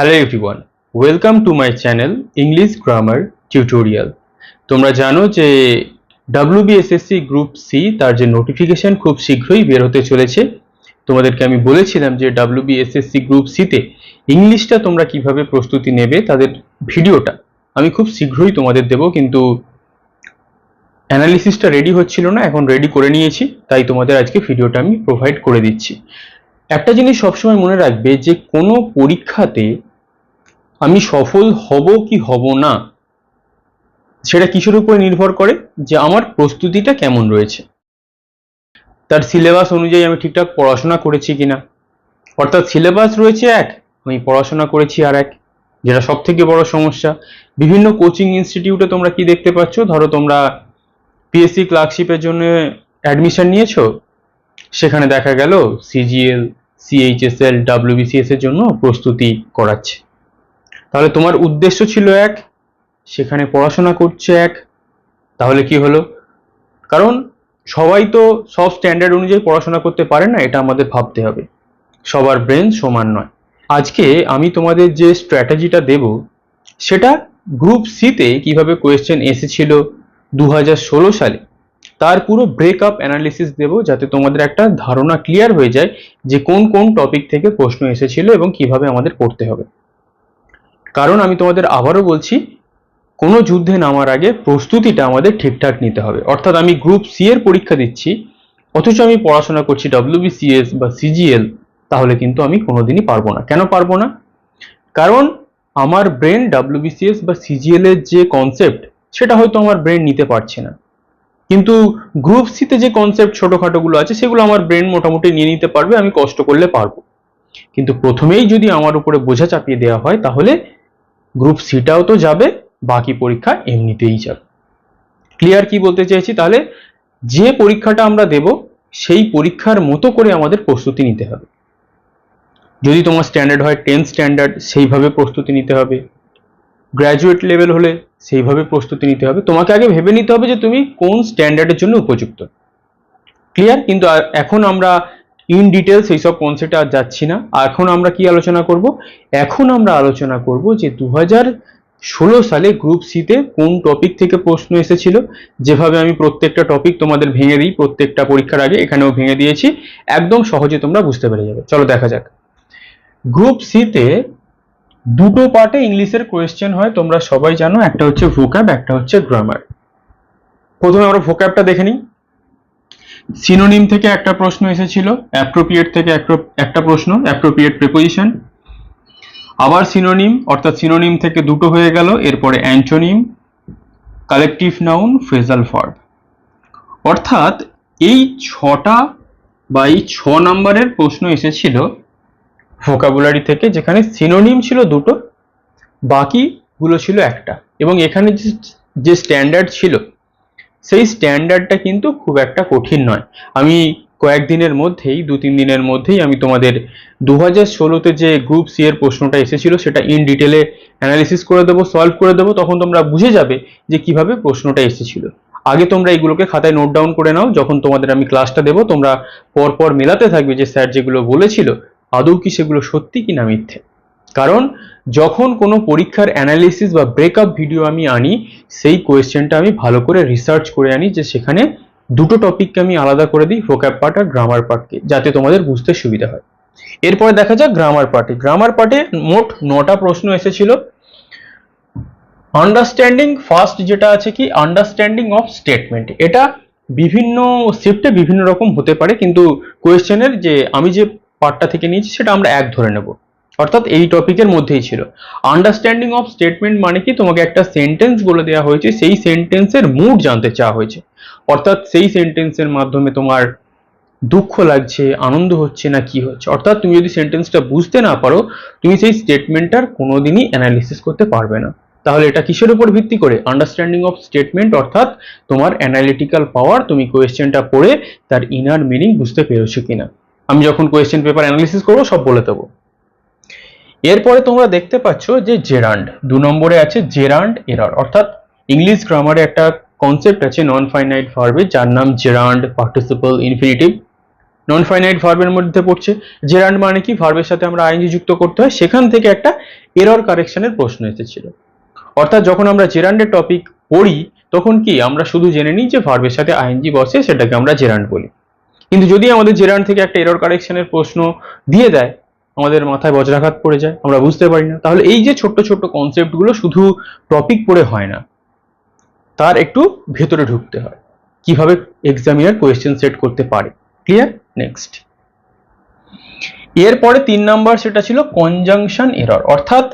Hello everyone welcome to my channel English grammar tutorial তোমরা জানো যে ডাব্লিউবিএসএসসি গ্রুপ সি তার যে নোটিফিকেশন খুব শীঘ্রই বের হতে চলেছে। তোমাদেরকে আমি বলেছিলাম যে ডাব্লিউবিএসএসসি গ্রুপ সিতে ইংলিশটা তোমরা কীভাবে প্রস্তুতি নেবে তাদের ভিডিওটা। আমি খুব শীঘ্রই তোমাদের দেব, কিন্তু অ্যানালিসিসটা রেডি হচ্ছিল না, এখন রেডি করে নিয়েছি, তাই তোমাদের আজকে ভিডিওটা আমি প্রোভাইড করে দিচ্ছি। একটা জিনিস সবসময় মনে রাখবে যে কোনো পরীক্ষাতে আমি সফল হব কি হব না, সেটা কিসের উপরে নির্ভর করে যে আমার প্রস্তুতিটা কেমন রয়েছে। তার সিলেবাস অনুযায়ী আমি ঠিকঠাক পড়াশোনা করেছি কিনা। অর্থাৎ সিলেবাস রয়েছে এক, আমি পড়াশোনা করেছি আর এক, যেটা সব থেকে বড় সমস্যা। বিভিন্ন কোচিং ইনস্টিটিউটে তোমরা কি দেখতে পাচ্ছ? ধরো তোমরা পিএসসি ক্লার্কশিপের জন্য অ্যাডমিশন নিয়েছো, সেখানে দেখা গেল সিজিএল সিএইচএসএল ডাব্লিউবিসিএস এর জন্য প্রস্তুতি করাচ্ছে। তাহলে তোমার উদ্দেশ্য ছিল এক, সেখানে পড়াশোনা করছে এক, তাহলে কি হলো? কারণ সবাই তো সব স্ট্যান্ডার্ড অনুযায়ী পড়াশোনা করতে পারে না, এটা আমাদের ভাবতে হবে। সবার ব্রেন সমান নয়। আজকে আমি তোমাদের যে স্ট্র্যাটেজিটা দেব, সেটা গ্রুপ সিতে কীভাবে কোয়েশ্চেন এসেছিল দু ষোলো সালে, তার পুরো ব্রেকআপ অ্যানালিসিস দেব, যাতে তোমাদের একটা ধারণা ক্লিয়ার হয়ে যায় যে কোন কোন টপিক থেকে প্রশ্ন এসেছিল এবং কীভাবে আমাদের পড়তে হবে। কারণ আমি তোমাদের আবারও বলছি, কোনো যুদ্ধে নামার আগে প্রস্তুতিটা আমাদের ঠিকঠাক নিতে হবে। অর্থাৎ আমি গ্রুপ সি এর পরীক্ষা দিচ্ছি, অথচ আমি পড়াশোনা করছি ডাব্লিউবিসিএস বা সিজিএল তাহলে কিন্তু আমি কোনোদিনই পারব না। কেন পারব না? কারণ আমার ব্রেন ডাব্লিউবিসিএস বা সিজিএল এর যে কনসেপ্ট সেটা হয়তো আমার ব্রেন নিতে পারছে না। কিন্তু গ্রুপ সিতে যে কনসেপ্ট ছোটোখাটোগুলো আছে, সেগুলো আমার ব্রেন মোটামুটি নিয়ে নিতে পারবে, আমি কষ্ট করলে পারব। কিন্তু প্রথমেই যদি আমার উপরে বোঝা চাপিয়ে দেওয়া হয়, তাহলে গ্রুপ সিটাও তো যাবে, বাকি পরীক্ষা এমনিতেই যাবে। ক্লিয়ার কি বলতে চাইছি? তাহলে যে পরীক্ষাটা আমরা দেব, সেই পরীক্ষার মতো করে আমাদের প্রস্তুতি নিতে হবে। যদি তোমার স্ট্যান্ডার্ড হয় টেন স্ট্যান্ডার্ড সেইভাবে প্রস্তুতি নিতে হবে। গ্র্যাজুয়েট লেভেল হলে সেইভাবে প্রস্তুতি নিতে হবে। তোমাকে আগে ভেবে নিতে হবে যে তুমি কোন স্ট্যান্ডার্ডের জন্য উপযুক্ত। ক্লিয়ার কিন্তু এখন আমরা ইন ডিটেলস এইসব কনসেপ্টে আর যাচ্ছি না। এখন আমরা কি আলোচনা করব? এখন আমরা আলোচনা করব যে দু ষোলো সালে গ্রুপ সিতে কোন টপিক থেকে প্রশ্ন এসেছিল। যেভাবে আমি প্রত্যেকটা টপিক তোমাদের ভেঙে দিই, প্রত্যেকটা পরীক্ষার আগে এখানেও ভেঙে দিয়েছি। একদম সহজে তোমরা বুঝতে পেরে যাবে। চলো দেখা যাক। গ্রুপ সিতে দুটো পার্টে ইংলিশের কোয়েশ্চেন হয়, তোমরা সবাই জানো। একটা হচ্ছে ভোক্যাব একটা হচ্ছে গ্রামার প্রথমে আমরা ভোক্যাবটা দেখে নিই। সিনোনিম থেকে একটা প্রশ্ন এসেছিল অ্যাপ্রোপ্রিয়েট থেকে একটা- প্রশ্ন অ্যাপ্রোপ্রিয়েট প্রিপোজিশন আবার সিনোনিম অর্থাৎ সিনোনিম থেকে দুটো হয়ে গেল, এরপরে antonym collective noun phrasal verb অর্থাৎ এই ছটা বা এই ছ নম্বরের প্রশ্ন এসেছিল ভোকাবুলারি থেকে, যেখানে সিনোনিম ছিল দুটো, বাকিগুলো ছিল একটা। এবং এখানে যে স্ট্যান্ডার্ড ছিল সেই স্ট্যান্ডার্ডটা কিন্তু খুব একটা কঠিন নয়। আমি কয়েকদিনের মধ্যেই দু তিন দিনের মধ্যেই আমি তোমাদের দু হাজার ষোলোতে যে গ্রুপ সি এর প্রশ্নটা এসেছিল, সেটা ইন ডিটেলে অ্যানালিসিস করে দেবো সলভ করে দেবো, তখন তোমরা বুঝে যাবে যে কীভাবে প্রশ্নটা এসেছিল। আগে তোমরা এইগুলোকে খাতায় নোট ডাউন করে নাও, যখন তোমাদের আমি ক্লাসটা দেবো, তোমরা পর পর মেলাতে থাকবে যে স্যার যেগুলো বলেছিল, আদৌ কি সেগুলো সত্যি কি না মিথ্যে। কারণ যখন কোনো পরীক্ষার অ্যানালিসিস বা ব্রেকআপ ভিডিও আমি আনি, সেই কোয়েশ্চেনটা আমি ভালো করে রিসার্চ করে আনি যে সেখানে দুটো টপিককে আমি আলাদা করে দিই ভোক্যাব পার্ট আর গ্রামার পার্টকে যাতে তোমাদের বুঝতে সুবিধা হয়। এরপরে দেখা যাক গ্রামার পার্টে গ্রামার পার্টে মোট নটা প্রশ্ন এসেছিল। আন্ডারস্ট্যান্ডিং ফার্স্ট যেটা আছে কি? আন্ডারস্ট্যান্ডিং অফ স্টেটমেন্ট এটা বিভিন্ন শিফটে বিভিন্ন রকম হতে পারে, কিন্তু কোয়েশ্চেনের যে, আমি যে পার্টটা থেকে নিয়েছি, সেটা আমরা এক ধরে নেব। অর্থাৎ এই টপিকের মধ্যেই ছিল। আন্ডারস্ট্যান্ডিং অফ স্টেটমেন্ট মানে কি? তোমাকে একটা সেন্টেন্স বলে দেওয়া হয়েছে, সেই সেন্টেন্সের মুড জানতে চাওয়া হয়েছে। অর্থাৎ সেই সেন্টেন্সের মাধ্যমে তোমার দুঃখ লাগছে, আনন্দ হচ্ছে না কি হচ্ছে? অর্থাৎ তুমি যদি সেন্টেন্সটা বুঝতে না পারো, তুমি সেই স্টেটমেন্টটার কোনোদিনই অ্যানালিসিস করতে পারবে না। তাহলে এটা কিসের উপর ভিত্তি করে? আন্ডারস্ট্যান্ডিং অফ স্টেটমেন্ট অর্থাৎ তোমার অ্যানালিটিক্যাল পাওয়ার তুমি কোয়েশ্চেনটা পড়ে তার ইনার মিনিং বুঝতে পেরেছ কিনা। আমি যখন কোয়েশ্চেন পেপার অ্যানালিসিস করব, সব বলে দেবো। এরপরে তোমরা দেখতে পাচ্ছ যে জেরান্ড, দু নম্বরে আছে জেরান্ড এরর। অর্থাৎ ইংলিশ গ্রামারে একটা কনসেপ্ট আছে নন ফাইনাইট ভার্বে যার নাম gerund participle infinitive non finite ভার্বের মধ্যে পড়ছে। জেরান্ড মানে কি? ভার্বের সাথে আমরা আইনজি যুক্ত করতে হয়। সেখান থেকে একটা এরর কারেকশনের প্রশ্ন এসেছিল। অর্থাৎ যখন আমরা জেরান্ডের টপিক পড়ি, তখন কি? আমরা শুধু জেনে নিই যে ভার্বের সাথে আইএনজি বসে, সেটাকে আমরা জেরান্ড বলি। কিন্তু যদি আমাদের জেরান্ড থেকে একটা এরর কারেকশনের প্রশ্ন দিয়ে দেয় আমাদের মাথায় বজ্রাঘাত পড়ে যায়, আমরা বুঝতে পারি না। তাহলে এই যে ছোট্ট ছোট্ট কনসেপ্টগুলো শুধু টপিক পড়ে হয় না, তার একটু ভেতরে ঢুকতে হয়। কীভাবে এক্সামিনার কোয়েশ্চেন সেট করতে পারে? ক্লিয়ার নেক্সট এরপরে তিন নাম্বার সেটা ছিল কনজাংশন এরর অর্থাৎ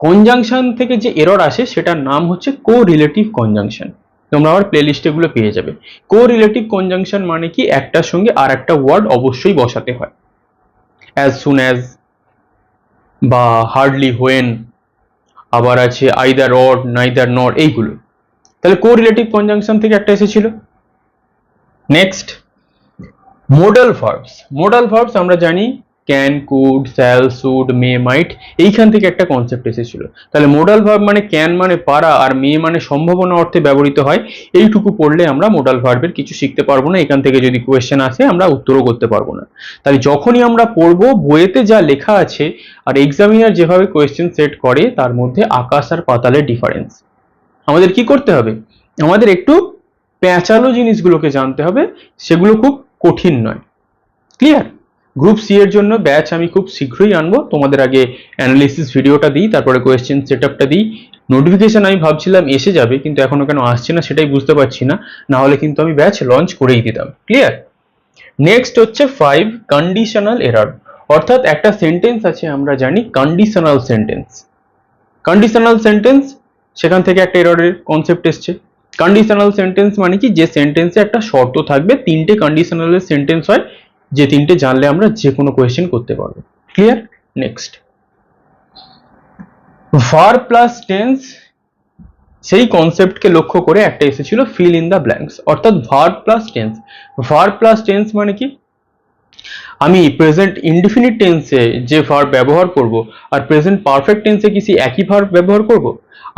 কনজাংশন থেকে যে এরর আসে, সেটার নাম হচ্ছে কো রিলেটিভ কনজাংশন তোমরা আমার প্লে লিস্টে গুলো পেয়ে যাবে। কো রিলেটিভ কনজাংশন মানে কি? একটার সঙ্গে আর একটা ওয়ার্ড অবশ্যই বসাতে হয়। অ্যাজ সুন অ্যাজ বা হার্ডলি হোয়েন আবার আছে আইদার অড নাইদার নট এইগুলো। তাহলে কো রিলেটিভ কনজাংশন থেকে একটা এসেছিল। Next modal verbs modal verbs আমরা জানি can could shall should may might এইখান থেকে একটা কনসেপ্ট এসেছিল। তাহলে মোডাল ভার্ব মানে ক্যান মানে পারা আর মে মানে সম্ভাবনা অর্থে ব্যবহৃত হয়, এইটুকু পড়লে আমরা মোডাল ভার্বের কিছু শিখতে পারব না, এখান থেকে যদি কোয়েশ্চেন আসে আমরা উত্তরও করতে পারব না। তাহলে যখনই আমরা পড়ব, বইয়েতে যা লেখা আছে আর এক্সামিনার যেভাবে কোয়েশ্চেন সেট করে, তার মধ্যে আকাশ আর পাতালের ডিফারেন্স আমাদের কি করতে হবে? আমাদের একটু প্যাঁচালো জিনিসগুলোকে জানতে হবে, সেগুলো খুব কঠিন নয়। ক্লিয়ার গ্রুপ সি এর জন্য ব্যাচ আমি খুব শীঘ্রই আনব। তোমাদের আগে অ্যানালিসিস ভিডিওটা দিই, তারপরে কোয়েশ্চেন সেট আপটা দিই। নোটিফিকেশন আমি ভাবছিলাম এসে যাবে, কিন্তু এখনও কেন আসছে না সেটাই বুঝতে পারছি না। না হলে কিন্তু আমি ব্যাচ লঞ্চ করেই দিতাম। ক্লিয়ার নেক্সট হচ্ছে ফাইভ কন্ডিশনাল এরর অর্থাৎ একটা সেন্টেন্স আছে, আমরা জানি কন্ডিশনাল সেন্টেন্স কন্ডিশনাল সেন্টেন্স সেখান থেকে একটা এররের কনসেপ্ট এসছে। কন্ডিশনাল সেন্টেন্স মানে কি? যে সেন্টেন্সে একটা শর্ত থাকবে, তিনটে কন্ডিশনালের সেন্টেন্স হয় যে তিনটে জানলে আমরা যে কোনো কোয়েশ্চেন করতে পারব। Clear next verb plus tense সেই কনসেপ্টকে লক্ষ্য করে একটা এসেছিল ফিল ইন দ্য ব্ল্যাঙ্কস অর্থাৎ verb plus tense verb plus tense মানে কি? আমি প্রেজেন্ট ইনডিফিনিট টেন্সে যে ভার্ব ব্যবহার করব আর প্রেজেন্ট পারফেক্ট টেন্সে কি সেই একই ভার্ব ব্যবহার করব?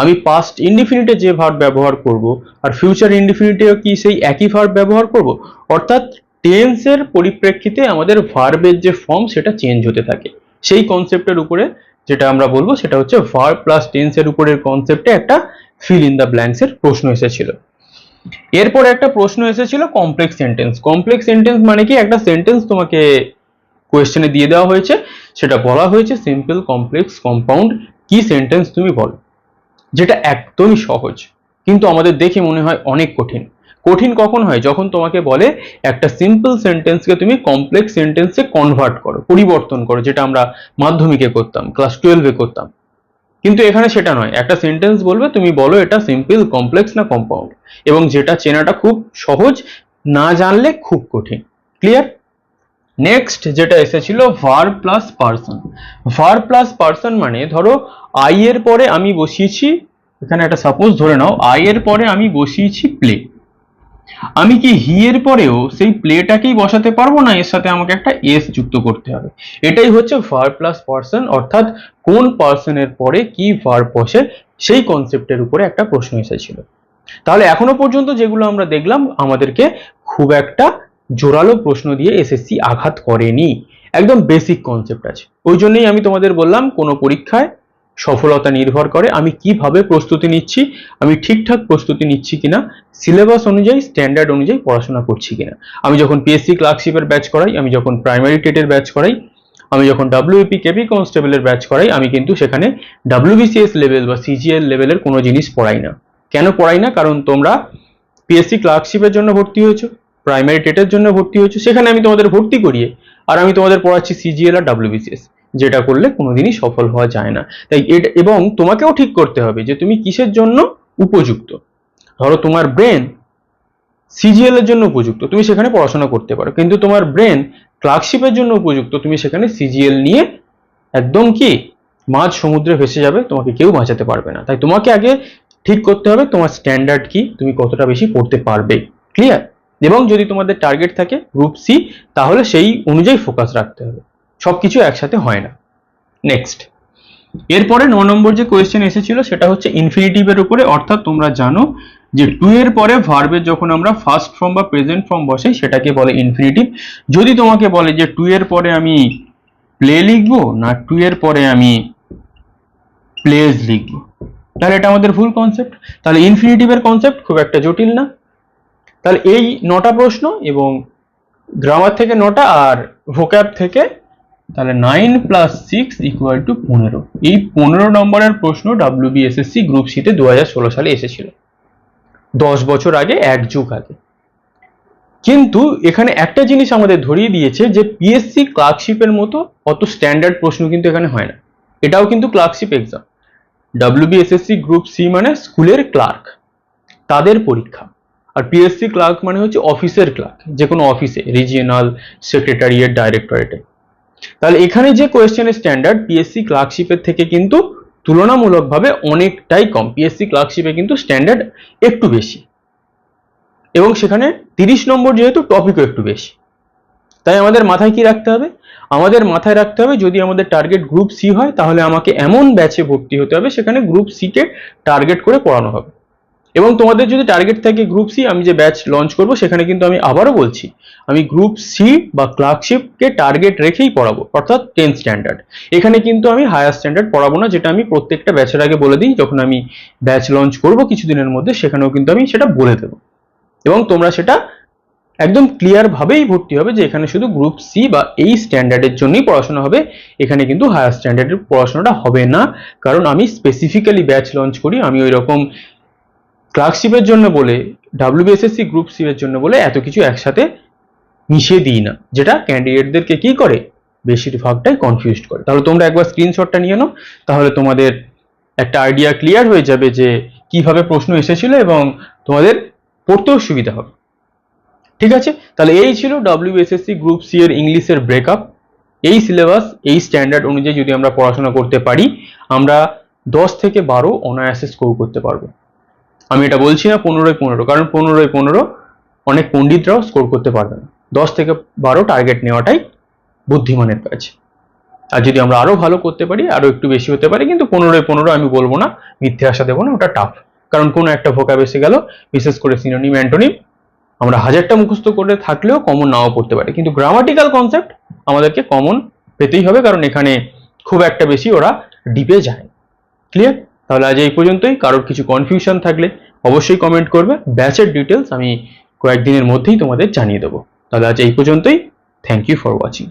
আমি পাস্ট ইনডিফিনিটে যে ভার্ব ব্যবহার করব আর ফিউচার ইনডিফিনিটেও কি সেই একই ভার্ব ব্যবহার করব? অর্থাৎ টেন্সের পরিপ্রেক্ষিতে আমাদের ভার্বের যে ফর্ম সেটা চেঞ্জ হতে থাকে। সেই কনসেপ্টের উপরে যেটা আমরা বলব সেটা হচ্ছে ভার্ব প্লাস টেন্সের উপরের কনসেপ্টে একটা ফিল ইন দ্য ব্ল্যাঙ্কস এর প্রশ্ন এসেছিল। এরপর একটা প্রশ্ন এসেছিল কমপ্লেক্স সেন্টেন্স কমপ্লেক্স সেন্টেন্স মানে কি? একটা সেন্টেন্স তোমাকে কোয়েশ্চেনে দিয়ে দেওয়া হয়েছে। সেটা বলা হয়েছে সিম্পল কমপ্লেক্স কম্পাউন্ড কি সেন্টেন্স তুমি বলো? যেটা একদমই সহজ, কিন্তু আমাদের দেখে মনে হয় অনেক কঠিন। কঠিন কখন হয়? যখন তোমাকে বলে একটা সিম্পল সেন্টেন্সকে তুমি কমপ্লেক্স সেন্টেন্সে কনভার্ট করো, পরিবর্তন করো, যেটা আমরা মাধ্যমিকে করতাম ক্লাস টুয়েলভে করতাম। কিন্তু এখানে সেটা নয়। একটা সেন্টেন্স বলবে, তুমি বলো এটা সিম্পল কমপ্লেক্স না কম্পাউন্ড এবং যেটা চেনাটা খুব সহজ, না জানলে খুব কঠিন। ক্লিয়ার নেক্সট যেটা এসেছিল verb plus person verb plus person মানে ধরো আই এর পরে আমি বসিয়েছি, এখানে একটা সাপোজ ধরে নাও আই এর পরে আমি বসিয়েছি প্লে আমি কি হি এর পরেও সেই প্লেটাকেই বসাতে পারব না? এর সাথে আমাকে একটা এস যুক্ত করতে হবে। এটাই হচ্ছে ভার প্লাস পার্সন অর্থাৎ কোন পার্সনের পরে কি ভার বসে সেই কনসেপ্টের উপরে একটা প্রশ্ন এসেছিল। তাহলে এখনও পর্যন্ত যেগুলো আমরা দেখলাম, আমাদেরকে খুব একটা জোরালো প্রশ্ন দিয়ে এসএসসি আঘাত করেনি। একদম বেসিক কনসেপ্ট আছে। ওই জন্যই আমি তোমাদের বললাম, কোনো পরীক্ষায় সফলতা নির্ভর করে আমি কীভাবে প্রস্তুতি নিচ্ছি, আমি ঠিকঠাক প্রস্তুতি নিচ্ছি কিনা সিলেবাস অনুযায়ী স্ট্যান্ডার্ড অনুযায়ী পড়াশোনা করছি কিনা। আমি যখন পিএসসি ক্লার্কশিপের ব্যাচ করাই, আমি যখন প্রাইমারি টেটের ব্যাচ করাই, আমি যখন ডাব্লিউপি কেপি কনস্টেবলের ব্যাচ করাই, আমি কিন্তু সেখানে ডাব্লিউবিসিএস লেভেল বা সিজিএল লেভেলের কোনো জিনিস পড়াই না। কেন পড়াই না? কারণ তোমরা পিএসসি ক্লার্কশিপের জন্য ভর্তি হয়েছো প্রাইমারি টেটের জন্য ভর্তি হয়েছো, সেখানে আমি তোমাদের ভর্তি করিয়ে, আর আমি তোমাদের পড়াচ্ছি সিজিএল আর ডাব্লিউবিসিএস যেটা করলে কোনোদিনই সফল হওয়া যায় না। তাই এবং তোমাকেও ঠিক করতে হবে যে তুমি কিসের জন্য উপযুক্ত। ধরো তোমার ব্রেন সিজিএল এর জন্য উপযুক্ত, তুমি সেখানে পড়াশোনা করতে পারো। কিন্তু তোমার ব্রেন ক্লার্কশিপের জন্য উপযুক্ত, তুমি সেখানে সিজিএল নিয়ে একদম কি মাঝ সমুদ্রে ভেসে যাবে, তোমাকে কেউ বাঁচাতে পারবে না। তাই তোমাকে আগে ঠিক করতে হবে তোমার স্ট্যান্ডার্ড কি, তুমি কতটা বেশি পড়তে পারবে। ক্লিয়ার এবং যদি তোমাদের টার্গেট থাকে গ্রুপ সি তাহলে সেই অনুযায়ী ফোকাস রাখতে হবে। সবকিছু একসাথে হয় না। নেক্সট এরপরে ন নম্বর যে কোয়েশ্চেন এসেছিল, সেটা হচ্ছে ইনফিনিটিভের উপরে, অর্থাৎ তোমরা জানো যে টু এর পরে ভার্বের যখন আমরা ফার্স্ট ফর্ম বা প্রেজেন্ট ফর্ম বসাই, সেটাকে বলে ইনফিনিটিভ যদি তোমাকে বলে যে টু এর পরে আমি প্লে লিখব, না টু এর পরে আমি প্লেজ লিখব? তাহলে এটা আমাদের ভুল কনসেপ্ট তাহলে ইনফিনিটিভের কনসেপ্ট খুব একটা জটিল না। তাহলে এই নটা প্রশ্ন এবং গ্রামার থেকে নটা আর ভোক্যাব থেকে তাহলে nine plus six equal to পনেরো। এই পনেরো নম্বরের প্রশ্ন ডাব্লিউবিএসএসসি গ্রুপ সিতে দু হাজার ষোলো সালে এসেছিল। দশ বছর আগে, এক যুগ আগে। কিন্তু এখানে একটা জিনিস আমাদের ধরিয়ে দিয়েছে যে পিএসসি ক্লার্কশিপের মতো অত স্ট্যান্ডার্ড প্রশ্ন কিন্তু এখানে হয় না। এটাও কিন্তু clerkship exam WBSSC group C মানে স্কুলের ক্লার্ক তাদের পরীক্ষা। আর পিএসসি ক্লার্ক মানে হচ্ছে অফিসের ক্লার্ক যে কোনো অফিসে রিজিয়নাল সেক্রেটারিয়েট ডাইরেক্টরেটে তাহলে এখানে যে কোয়েশ্চেনের স্ট্যান্ডার্ড পিএসসি ক্লার্কশিপের থেকে কিন্তু তুলনামূলকভাবে অনেকটাই কম। পিএসসি ক্লার্কশিপে কিন্তু স্ট্যান্ডার্ড একটু বেশি। এবং সেখানে তিরিশ নম্বর যেহেতু টপিকও একটু বেশি। তাই আমাদের মাথায় কি রাখতে হবে? আমাদের মাথায় রাখতে হবে, যদি আমাদের টার্গেট গ্রুপ সি হয়, তাহলে আমাকে এমন ব্যাচে ভর্তি হতে হবে, সেখানে গ্রুপ সি কে টার্গেট করে পড়ানো হবে। এবং তোমাদের যদি টার্গেট থাকে গ্রুপ সি আমি যে ব্যাচ লঞ্চ করব, সেখানে কিন্তু আমি আবারও বলছি, আমি গ্রুপ সি বা ক্লার্কশিপকে টার্গেট রেখেই পড়াবো, অর্থাৎ টেন স্ট্যান্ডার্ড এখানে কিন্তু আমি হায়ার স্ট্যান্ডার্ড পড়াবো না, যেটা আমি প্রত্যেকটা ব্যাচের আগে বলে দিই, যখন আমি ব্যাচ লঞ্চ করব কিছুদিনের মধ্যে, সেখানেও কিন্তু আমি সেটা বলে দেবো। এবং তোমরা সেটা একদম ক্লিয়ার ভাবেই ভর্তি হবে যে এখানে শুধু গ্রুপ সি বা এই স্ট্যান্ডার্ডের জন্যই পড়াশোনা হবে, এখানে কিন্তু হায়ার স্ট্যান্ডার্ডের পড়াশোনাটা হবে না। কারণ আমি স্পেসিফিক্যালি ব্যাচ লঞ্চ করি, আমি ওই রকম ক্লার্কশিপের জন্য বলে ডাব্লিউবিএসএসসি গ্রুপ সি এর জন্য বলে এত কিছু একসাথে মিশিয়ে দিই না। যেটা ক্যান্ডিডেটদেরকে কি করে? বেশিরভাগটাই কনফিউজড করে। তাহলে তোমরা একবার স্ক্রিনশটটা নিয়ে নাও, তাহলে তোমাদের একটা আইডিয়া ক্লিয়ার হয়ে যাবে যে কীভাবে প্রশ্ন এসেছিল এবং তোমাদের পড়তেও সুবিধা হবে। ঠিক আছে? তাহলে এই ছিল ডাব্লিউএসএসসি গ্রুপ সি এর ইংলিশের ব্রেকআপ এই সিলেবাস এই স্ট্যান্ডার্ড অনুযায়ী যদি আমরা পড়াশোনা করতে পারি, আমরা দশ থেকে বারো অনায়াসে স্কোর করতে পারব। আমি এটা বলছি না পনেরোই পনেরো, কারণ পনেরোই পনেরো অনেক পণ্ডিতরাও স্কোর করতে পারবে না। দশ থেকে বারো টার্গেট নেওয়াটাই বুদ্ধিমানের কাজ। আর যদি আমরা আরও ভালো করতে পারি আরও একটু বেশি হতে পারে, কিন্তু পনেরোই পনেরো আমি বলব না, মিথ্যে আশা দেবো না, ওটা টাফ কারণ কোনো একটা ভোকা এসে গেল, বিশেষ করে সিনোনিম অ্যান্টোনিম আমরা হাজারটা মুখস্থ করে থাকলেও কমন নাও পড়তে পারে। কিন্তু গ্রামাটিক্যাল কনসেপ্ট আমাদেরকে কমন পেতেই হবে, কারণ এখানে খুব একটা বেশি ওরা ডিপে যায়। ক্লিয়ার তাহলে আজ এই পর্যন্তই। কারোর কিছু কনফিউশন থাকলে অবশ্যই কমেন্ট করবে। ব্যাচের ডিটেলস আমি কয়েকদিনের মধ্যেই তোমাদের জানিয়ে দেবো। তাহলে আজ এই পর্যন্তই। Thank you for watching